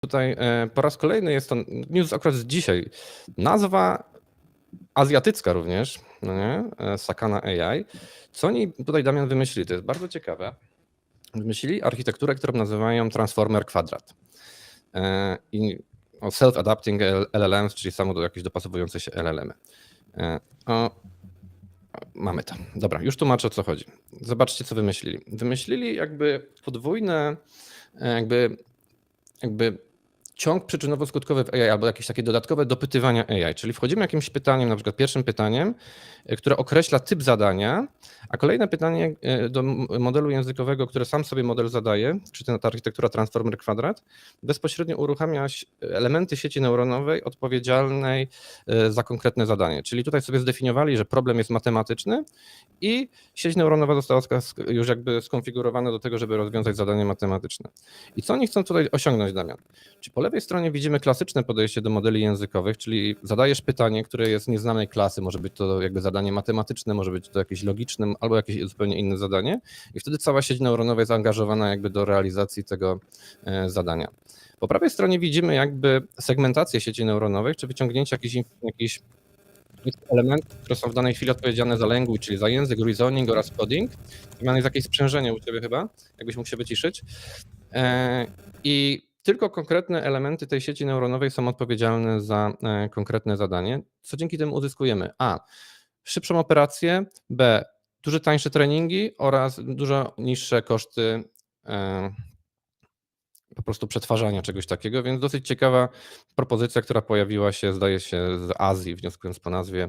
Tutaj e, po raz kolejny jest to news akurat z dzisiaj. Nazwa azjatycka również, no nie? E, Sakana AI. Co oni tutaj Damian wymyślili? To jest bardzo ciekawe. Wymyślili architekturę, którą nazywają Transformer Kwadrat. E, I self-adapting LLMs, czyli samo do jakieś dopasowujące się LLM. E, O, mamy to. Dobra, już tłumaczę o co chodzi. Zobaczcie, co wymyślili. Wymyślili jakby podwójne, jakby, jakby ciąg przyczynowo-skutkowy w AI albo jakieś takie dodatkowe dopytywania AI, czyli wchodzimy jakimś pytaniem, na przykład pierwszym pytaniem, e, które określa typ zadania, a kolejne pytanie e, do modelu językowego, które sam sobie model zadaje, czy ta architektura Transformer Kwadrat, bezpośrednio uruchamia elementy sieci neuronowej odpowiedzialnej e, za konkretne zadanie. Czyli tutaj sobie zdefiniowali, że problem jest matematyczny i sieć neuronowa została już jakby skonfigurowana do tego, żeby rozwiązać zadanie matematyczne. I co oni chcą tutaj osiągnąć, Damian? Czy po lewej stronie widzimy klasyczne podejście do modeli językowych, czyli zadajesz pytanie, które jest nieznanej klasy, może być to jakby zadanie matematyczne, może być to jakieś logiczne, albo jakieś zupełnie inne zadanie i wtedy cała sieć neuronowa jest zaangażowana jakby do realizacji tego e, zadania. Po prawej stronie widzimy jakby segmentację sieci neuronowych, czy wyciągnięcie jakichś, jakichś elementów, które są w danej chwili odpowiedzialne za language, czyli za język, reasoning oraz coding. Jest jakieś sprzężenie u Ciebie chyba, jakbyś mógł się wyciszyć. E, I tylko konkretne elementy tej sieci neuronowej są odpowiedzialne za e, konkretne zadanie, co dzięki temu uzyskujemy A. Szybszą operację, B. Dużo tańsze treningi oraz dużo niższe koszty e, po prostu przetwarzania czegoś takiego, więc dosyć ciekawa propozycja, która pojawiła się, zdaje się, z Azji, wnioskując po nazwie